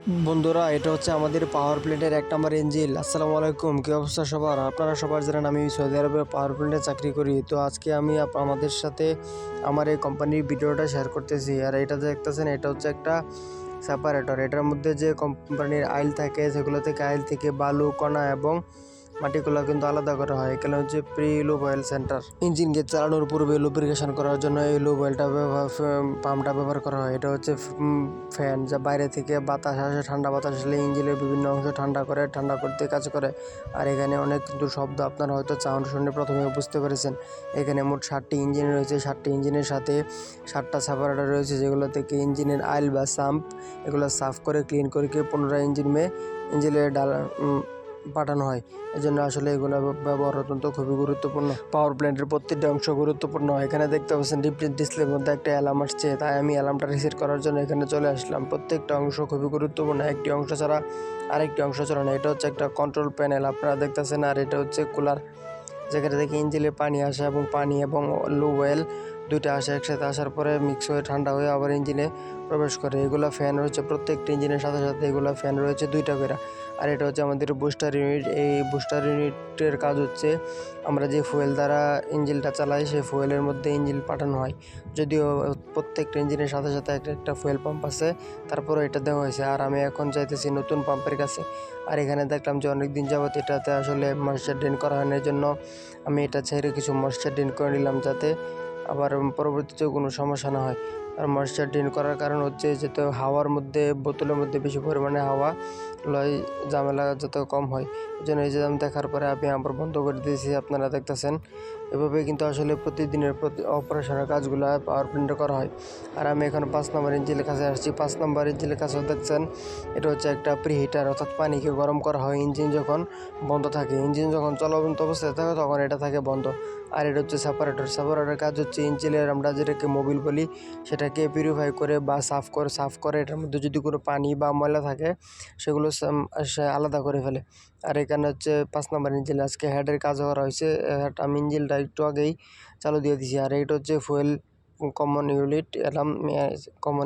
বন্ধুরা, এটা হচ্ছে আমাদের পাওয়ার প্ল্যান্টের এক নম্বর এঞ্জিল আসসালামু আলাইকুম, কী অবস্থা সবার? আপনারা সবার জানেন আমি সৌদি আরবের পাওয়ার প্ল্যান্টে চাকরি করি। তো আজকে আমি আমাদের সাথে আমার এই কোম্পানির ভিডিওটা শেয়ার করতেছি। আর এটা দেখতেছেন, এটা হচ্ছে একটা সেপারেটর এটার মধ্যে যে কোম্পানির আইল থাকে, সেগুলো থেকে আইল থেকে বালু, কণা এবং মাটিগুলো কিন্তু আলাদা করা হয়। এখানে হচ্ছে প্রি লুব অয়েল সেন্টার ইঞ্জিনকে চালানোর পূর্বে লুব্রিকেশন করার জন্য এই লুব অয়েলটা ব্যবহার পাম্পটা ব্যবহার করা হয়। এটা হচ্ছে ফ্যান যা বাইরে থেকে বাতাস আসে, ঠান্ডা বাতাস আসলে ইঞ্জিনের বিভিন্ন অংশ ঠান্ডা করে, ঠান্ডা করতে কাজ করে। আর এখানে অনেক কিন্তু শব্দ আপনারা হয়তো সাউন্ড শুনে প্রথমে বুঝতে পেরেছেন। এখানে মোট ষাটটি ইঞ্জিন রয়েছে। ষাটটি ইঞ্জিনের সাথে ষাটটা সাপারেটার রয়েছে, যেগুলো থেকে ইঞ্জিনের আইল বা সাম্প এগুলো সাফ করে ক্লিন করে পুনরায় ইঞ্জিন মে ইঞ্জিনের ডাল পাঠানো হয়। এই জন্য আসলে এগুলো ব্যবহার অত্যন্ত খুবই গুরুত্বপূর্ণ। পাওয়ার প্ল্যান্টের প্রত্যেকটা অংশ গুরুত্বপূর্ণ। এখানে দেখতে পাচ্ছেন ডিসপ্লের মধ্যে একটা অ্যালার্ম আসছে। তাই আমি অ্যালার্মটা রিসেট করার জন্য এখানে চলে আসলাম। প্রত্যেকটা অংশ খুবই গুরুত্বপূর্ণ। একটি অংশ ছাড়া আরেকটি অংশ চলে না। এটা হচ্ছে একটা কন্ট্রোল প্যানেল আপনারা দেখতেছেন আর এটা হচ্ছে কুলার যেখানে থেকে ইঞ্জিলে পানি আসে এবং পানি এবং লো ওয়েল দুইটা আসে একসাথে আসার পরে মিক্স হয়ে ঠান্ডা হয়ে আবার ইঞ্জিনে প্রবেশ করে। এগুলো ফ্যান রয়েছে, প্রত্যেকটি ইঞ্জিনের সাথে সাথে এগুলো ফ্যান রয়েছে দুইটা করে। আর এটা হচ্ছে আমাদের বুস্টার ইউনিট এই বুস্টার ইউনিটের কাজ হচ্ছে আমরা যে ফুয়েল দ্বারা ইঞ্জিনটা চালাই, সেই ফুয়েলের মধ্যে ইঞ্জিন পাঠানো হয়। যদিও প্রত্যেকটা ইঞ্জিনের সাথে সাথে একটা একটা ফুয়েল পাম্প আছে তারপরে এটা দেওয়া হয়েছে। আর আমি এখন চাইতেছি নতুন পাম্পের কাছে। আর এখানে দেখলাম যে অনেক দিন যাবত এটাতে আসলে ময়েশ্চার ড্রেন করা হয় না। জন্য আমি এটা ছেড়ে কিছু ময়েশ্চার ড্রেন করে নিলাম যাতে আবার পরবর্তীতে কোনো সমস্যা না হয়। আর ময়েশ্চার ড্রেন করার কারণ হচ্ছে যাতে হাওয়ার মধ্যে, বোতলের মধ্যে বেশি পরিমাণে হাওয়া লয় ঝামেলা যাতে কম হয়। এই জন্য এই আমি দেখার পরে আমি আবার বন্ধ করে দিয়েছি, আপনারা দেখতেছেন। এভাবে কিন্তু আসলে প্রতিদিনের প্রতি অপারেশনের কাজগুলো পাওয়ার প্ল্যান্টে করা হয়। আর আমি এখন পাঁচ নম্বর ইঞ্জিনের কাছে আসছি। পাঁচ নম্বর ইঞ্জিনের কাছে দেখছেন, এটা হচ্ছে একটা প্রিহিটার অর্থাৎ পানিকে গরম করা হয়। ইঞ্জিন যখন বন্ধ থাকে ইঞ্জিন যখন চলবন্ত অবস্থায় থাকে, তখন এটা থাকে বন্ধ। আর এটা হচ্ছে সেপারেটর সেপারেটরের কাজ হচ্ছে ইঞ্জিনের আমরা যেটাকে মোবিল বলি, সেটাকে পিউরিফাই করে বা সাফ করে সাফ করে এটার মধ্যে যদি কোনো পানি বা ময়লা থাকে, সেগুলো সে আলাদা করে ফেলে। আর এখানে হচ্ছে পাঁচ নম্বর ইঞ্জিন, আজকে হেডের কাজ করা হয়েছে, হেড, আমি ইঞ্জিনটা একটু আগেই চালু দিয়ে দিছি। আর এইটা হচ্ছে ফুয়েল কমন ইউনিট এলাম কমন